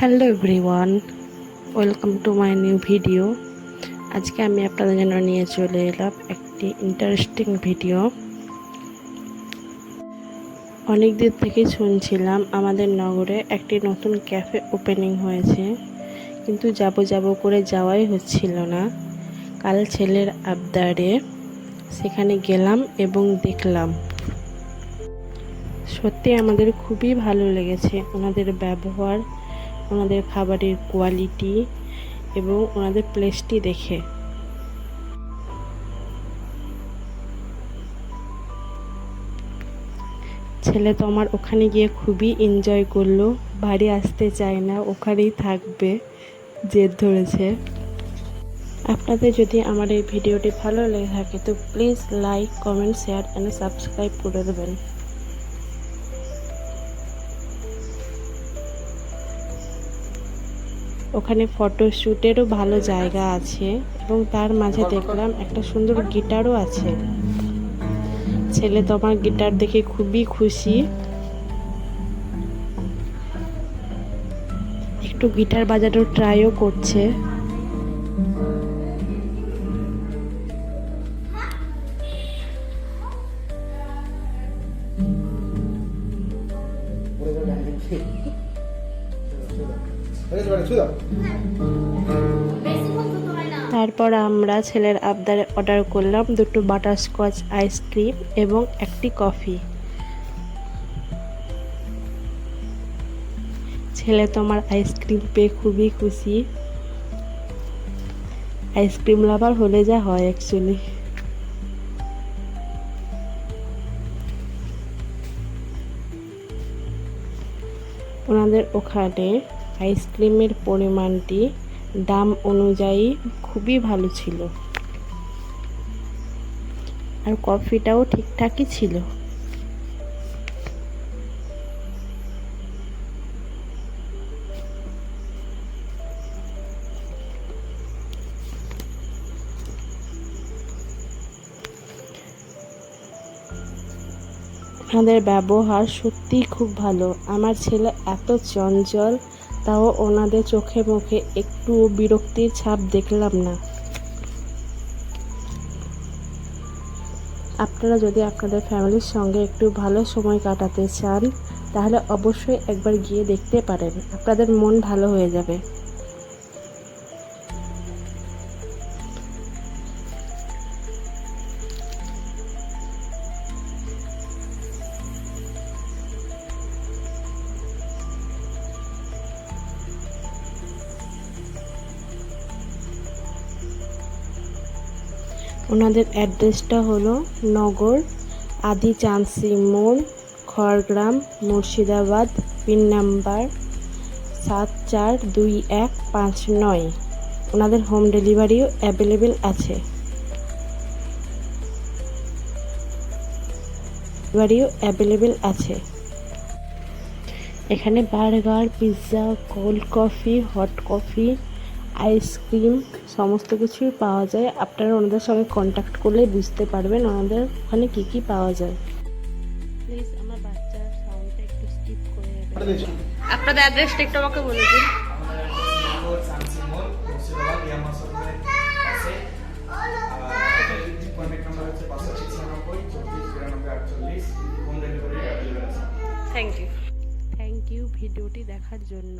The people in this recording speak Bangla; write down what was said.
Hello everyone, welcome to my new video. আজকে আমি আপনাদের জন্য নিয়ে চলে এলাম একটি ইন্টারেস্টিং ভিডিও। অনেক দিন থেকেই শুনছিলাম আমাদের নগরে একটি নতুন ক্যাফে ওপেনিং হয়েছে, কিন্তু যাব যাব করে যাওয়াই হচ্ছিল না। কাল ছেলের আবদারে সেখানে গেলাম এবং দেখলাম। সত্যি আমাদের খুবই ভালো লেগেছে ওনাদের ব্যবহার। ওনাদের খাবারের কোয়ালিটি এবং ওনাদের প্লেসটি দেখে। ছেলে তো আমার ওখানে গিয়ে খুবই এনজয় করল। বাড়ি আসতে চায় না, ওখানেই থাকবে, জেদ ধরেছে। আপনাদের যদি আমার এই ভিডিওটি ভালো লেগে থাকে, তো please like comment share and subscribe করে দেবেন। ওখানে ফটোশ্যুটেরও ভালো জায়গা আছে এবং তার মাঝে দেখলাম একটা সুন্দর গিটারও আছে। ছেলে তো আমার গিটার দেখে খুবই খুশি। একটু গিটার বাজানোর ট্রাইও করছে। তারপর আমরা ছেলের আবদারে অর্ডার করলাম দুটো বাটারস্কচ আইসক্রিম এবং একটি কফি ছেলে তো আমার আইসক্রিম পেয়ে খুবই খুশি। আইসক্রিম লাভার হলে যা হয় অ্যাকচুয়ালি ওনাদের ওখানে আইসক্রিমের পরিমাণটি দাম অনুযায়ী খুবই ভালো ছিল। আর কফিটাও ঠিকঠাকই ছিল। ওনাদের ব্যবহার সত্যিই খুব ভালো। আমার ছেলে এত চঞ্চল তাও ওনাদের চোখে মুখে একটুও বিরক্তির ছাপ দেখলাম না। আপনারা যদি আপনাদের ফ্যামিলির সঙ্গে একটু ভালো সময় কাটাতে চান, তাহলে অবশ্যই একবার গিয়ে দেখতে পারেন। আপনাদের মন ভালো হয়ে যাবে। ওনাদের অ্যাড্রেসটা হলো নগর, আদি চান্সি মোড়, খড়গ্রাম, মুর্শিদাবাদ, পিন নাম্বার সাত চার দুই এক পাঁচ নয়। ওনাদের হোম ডেলিভারিও অ্যাভেলেবেল আছে। ডেলিভারিও অ্যাভেলেবেল আছে। এখানে burger, pizza, cold coffee, hot coffee ice cream সমস্ত কিছুই পাওয়া যায়। আপনারা ওনাদের সঙ্গে কন্ট্যাক্ট করলে বুঝতে পারবেন ওনাদের ওখানে কী কী পাওয়া যায়। প্লিজ আমার বাচ্চার সাউন্ডটা একটু স্কিপ করে আপনাদের অ্যাড্রেসটা একটু আমাকে বলে দিন। থ্যাংক ইউ থ্যাংক ইউ ভিডিওটি দেখার জন্য।